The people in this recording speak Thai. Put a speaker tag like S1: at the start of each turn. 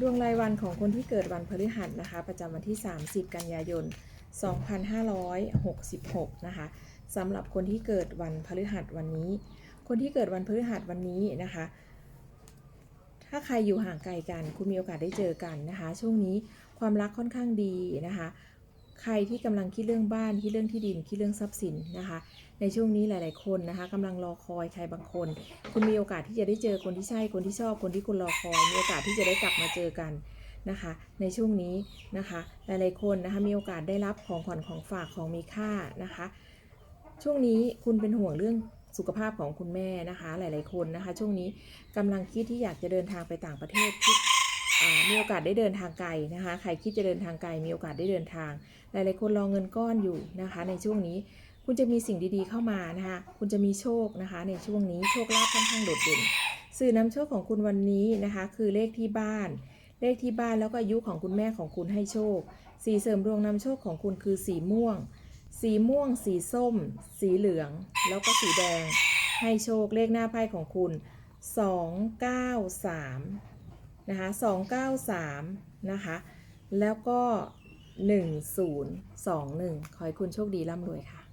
S1: ดวงรายวันของคนที่เกิดวันพฤหัสนะคะ ประจำวันที่ 30 กันยายน 2566 นะคะสำหรับคนที่เกิดวันพฤหัสวันนี้ คนที่เกิดวันพฤหัสวันนี้นะคะ ถ้าใครอยู่ห่างไกลกัน คุณมีโอกาสได้เจอกันนะคะ ช่วงนี้ความรักค่อนข้างดีนะคะ ใครที่กำลังคิดเรื่องบ้านคิดเรื่องที่ดินคิดเรื่องทรัพย์สินนะคะ ในช่วงนี้หลาย ๆ คนนะคะกำลังรอคอยใครบางคน คุณมีโอกาสที่จะได้เจอคนที่ใช่คนที่ชอบคนที่คุณรอคอย มีโอกาสที่จะได้กลับมาเจอกันนะคะ ในช่วงนี้นะคะหลาย ๆ คนนะคะมีโอกาสได้รับของขวัญของฝากของมีค่านะคะ ช่วงนี้คุณเป็นห่วงเรื่องสุขภาพของคุณแม่นะคะ หลาย ๆ คนนะคะ ช่วงนี้กำลังคิดที่อยากจะเดินทางไปต่างประเทศคิด มีโอกาสได้เดินทางไกลนะคะ ใครคิดจะเดินทางไกลมีโอกาสได้เดินทาง หลายๆคนรอเงินก้อนอยู่นะคะ ในช่วงนี้คุณจะมีสิ่งดีๆเข้ามานะคะ คุณจะมีโชคนะคะ ในช่วงนี้โชคลาภค่อนข้างโดดเด่น สื่อนำโชคของคุณวันนี้นะคะ คือเลขที่บ้าน เลขที่บ้านแล้วก็อายุของคุณแม่ของคุณให้โชค สีเสริมดวงนำโชคของคุณคือสีม่วง สีม่วง สีส้ม สีเหลือง แล้วก็สีแดง ให้โชคเลขหน้าไพ่ของคุณ 293 นะคะ293นะคะแล้วก็ 1021 ขอให้คุณโชคดีร่ำรวยค่ะ